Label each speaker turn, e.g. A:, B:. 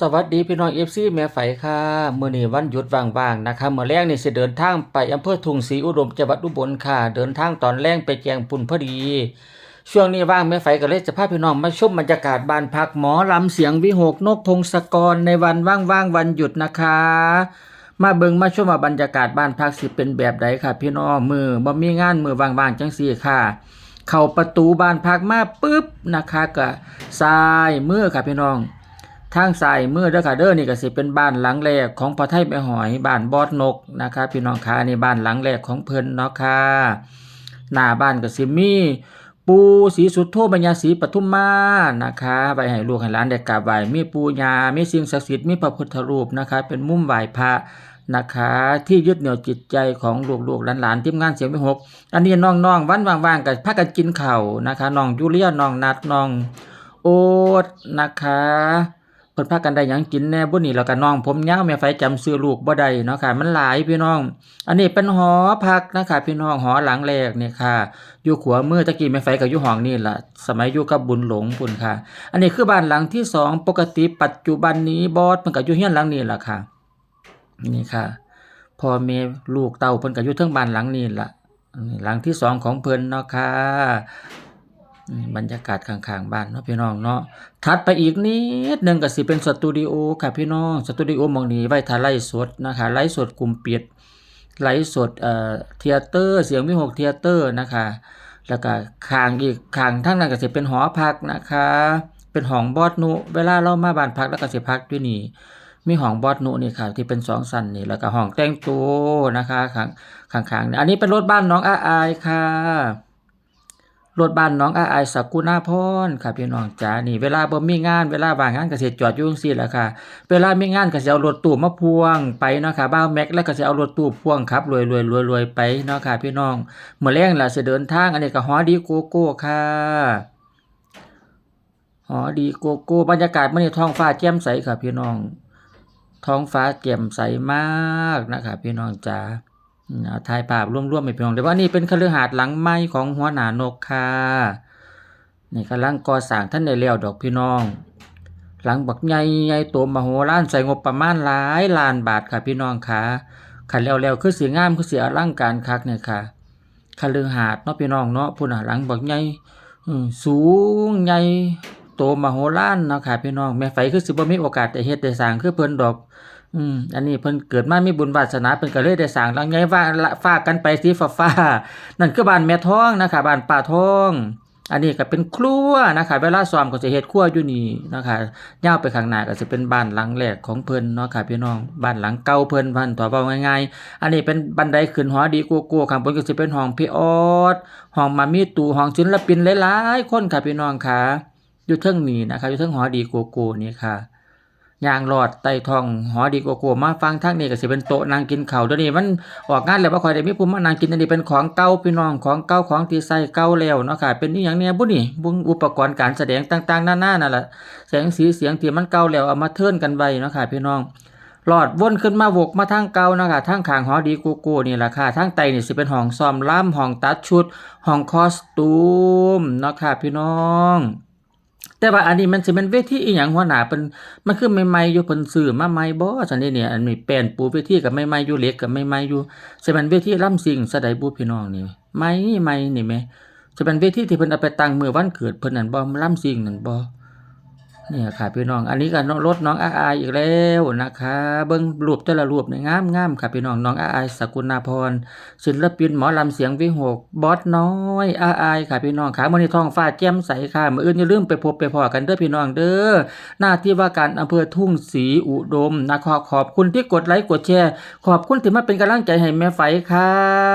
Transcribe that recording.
A: สวัสดีพี่น้องเอฟซีแม่ไฝค่ะมื้อนี้วันหยุดว่างๆนะคะมื้อแรกนี่สิเดินทางไปอำเภอทุ่งศรีอุดมจังหวัดอุบลค่ะ เดินทางตอนแรงไปแจงปุ่นพอดี ช่วงนี้ว่างแม่ไฝก็เลยจะพาพี่น้องมาชมบรรยากาศบ้านพักหมอลำเสียงวิหกนกพงศกรในวันว่างๆวันหยุดนะคะ มาเบิงมาชมว่าบรรยากาศบ้านพักสิเป็นแบบใดค่ะ พี่น้องมือบ่มีงานมือว่างๆจังซี่ค่ะเข้าประตูบ้านพักมาปุ๊บนะคะก็ซ้ายมือค่ะพี่น้อง ทางซ้ายมือเด้อค่ะเด้อนี่ก็สิเป็นบ้านหลังแรกของพ่อไทยแม่หอยบ้านบอดนกนะคะพี่น้องค่ะนี่บ้านหลังแรกของเพิ่นเนาะค่ะหน้าบ้านก็สิมีปูสีสุดโทปัญญาสีปทุมมานะคะไว้ให้ลูกให้หลานได้กราบไหว้มีปูยามีสิ่งศักดิ์สิทธิ์มีพระพุทธรูปนะคะ เป็นมุมไหว้พระนะคะ ที่ยึดเหนี่ยวจิตใจของลูกๆหลานๆทีมงานเสียงวิหก อันนี้น้องๆวันว่างๆก็พากันกินเข้านะคะน้องยูเลียน้องนัดน้อง โอ๊ตนะคะ เพิ่นพากันได้หยังกินแน่บุนี่แล้วก็น้องผมยาวแม่ไฟจำชื่อลูกบ่ได้เนาะค่ะมันหลายพี่น้อง อันนี้เป็นหอพักนะคะพี่น้องหอหลังแรกนี่ค่ะ อยู่ขวามือตะกี้แม่ไฟก็อยู่ห้องนี่ล่ะ สมัยอยู่กับบุญหลงพุ่นค่ะ อันนี้คือบ้านหลังที่สองปกติปัจจุบันนี้บอสมันก็อยู่เฮียนหลังนี้ล่ะค่ะ นี่ค่ะพ่อแม่ลูกเต้าเพิ่นก็อยู่เทิงบ้านหลังนี้ล่ะหลังที่สองของเพิ่นเนาะค่ะ บรรยากาศข้างๆบ้านเนาะพี่น้องเนาะถัดไปอีกนิดหนึงก็สิเป็นสตูดิโอค่ะพี่น้องสตูดิโอมองนี้ไว้ถ่ายไลฟ์สดนะคะไลฟ์สดกลุ่มปิดไลฟ์สดเอ่อเทยเตอร์เสียงวิหกเทยเตอร์นะคะ แล้วก็ข้างอีกข้างทั้งนั้นก็สิเป็นหอพักนะคะ เป็นห้องบอดนุเวลาเรามาบ้านพักแล้วก็สิพักอยู่นี่มีห้องบอดนุนี่ค่ะที่เป็นสองสันนี่แล้วก็ห้องแต่งตัวนะคะข้างข้างๆอันนี้เป็นรถบ้านน้องอาอายค่ะ รถบ้านน้องอาอายสกุณาพรค่ะพี่น้องจ๋านี่เวลาบ่มีงานเวลาว่างงานก็สิจอดอยู่จังซี่แหละค่ะ เวลามีงานก็สิเอารถตู้มาพ่วงไปเนาะค่ะบ้าวแม็กแล้วก็สิเอารถตู้พ่วงขับรวยๆๆๆไปเนาะค่ะพี่น้องเมื่อแรงล่ะสิเดินทางอันนี้ก็ฮอดีโกโก้ค่ะฮอดีโกโก้บรรยากาศมื้อนี้ท้องฟ้าแจ่มใสค่ะพี่น้อง ท้องฟ้าแจ่มใสมากนะคะพี่น้องจ๋า เอาถ่ายภาพร่วมๆให้พี่น้องได้ว่านี่เป็นคฤหาสน์หลังใหม่ของหัวหน้านกค่ะนี่กำลังก่อสร้างท่านได้แล้วดอกพี่น้อง หลังบักใหญ่ใหญ่โตมโหฬารใส่งบประมาณหลายล้านบาทค่ะพี่น้องค่ะคันแล้วๆคือสิงามคือสิอลังการคักเนี่ยค่ะคฤหาสน์เนาะพี่น้องเนาะพุ่นหลังบักใหญ่สูงใหญ่โตมโหฬารเนาะค่ะพี่น้องแม่ไฝคือสิบ่มีโอกาสได้เฮ็ดได้สร้างคือเพิ่นดอก อืมอันนี้เพิ่นเกิดมามีบุญวาสนาเพิ่นก็เลยได้สร้างหลังใหญ่ว่าละฟ้ากันไปสีฟ้าๆนั่นคือบ้านแม่ท้องนะคะบ้านป้าท้อง อันนี้ก็เป็นครัวนะคะเวลาซ้อมก็จะเฮ็ดครัวอยู่นี่นะคะยาวไปข้างหน้าก็จะเป็นบ้านหลังแรกของเพิ่นเนาะค่ะพี่น้องบ้านหลังเก่าเพิ่นพันตัวเว้าง่ายๆ อันนี้เป็นบันไดขึ้นหอดีกลัวๆข้างบนก็สิเป็นห้องพี่ออดห้องมามีตู่ห้องศิลปินหลายๆคนค่ะพี่น้องค่ะอยู่เทิงนี้นะคะอยู่เทิงหอดีโกๆนี่ค่ะ ยางหลอดไต่ทองหอดีกว่าๆมาฟังทางนี้ก็สิเป็นโต๊ะนางกินเขาเดี๋ยวนี้มันออกงานแล้วบ่ค่อยได้มีผู้มานางกินอันนี้เป็นของเก่าพี่น้องของเก่าของที่ใส่เก่าแล้วเนาะค่ะเป็นอีหยังเนี่ยบุนี่บุอุปกรณ์การแสดงต่างๆหน้านานั่นแหละแสงสีเสียงที่มันเก่าแล้วเอามาเทิร์นกันไว้เนาะค่ะพี่น้องหลอดวนขึ้นมาวกมาทางเก่าเนาะค่ะทางขางหอดีกูกูนี่แหละค่ะทางไตนี่สิเป็นห้องซ้อมล่ำห้องตัดชุดห้องคอสตูมเนาะค่ะพี่น้อง แต่ว่าอันนี้มันสิเป็นเวทีอีหยังหัวหน้าเป็นมันคือใหม่ๆอยู่เพิ่นซื้อมาใหม่บ่ซั่นนี่เนี่ยอันนี้แป้นปูเวทีก็ใหม่ๆอยู่เหล็กก็ใหม่ๆอยู่สิเป็นเวทีลำซิ่งสะใดบุพี่น้องนี่ใหม่ใหม่นี่แหมสิเป็นเวทีที่เพิ่นเอาไปตั้งมื้อวันเกิดเพิ่นนั่นบ่ลำซิ่งนั่นบ่ เนี่ยค่ะพี่น้อง อันนี้ก็นรถน้องอาอายอีกแล้วนะคะ เบิ่งรูปแต่ละรูปนี่งามๆค่ะพี่น้องน้องอาอายสกุณาพรศิลปินหมอลำเสียงวิหกบอสน้อยอาอายค่ะพี่น้องขามื้อนี้ท้องฟ้าแจ่มใสค่ะมืออื่นอย่าลืมไปพบไปพอกันเด้อพี่น้องเด้อหน้าที่ว่าการอำเภอทุ่งศรีอุดมนะขอขอบคุณที่กดไลค์กดแชร์ ขอบคุณที่มาเป็นกำลังใจให้แม่ไฝค่ะ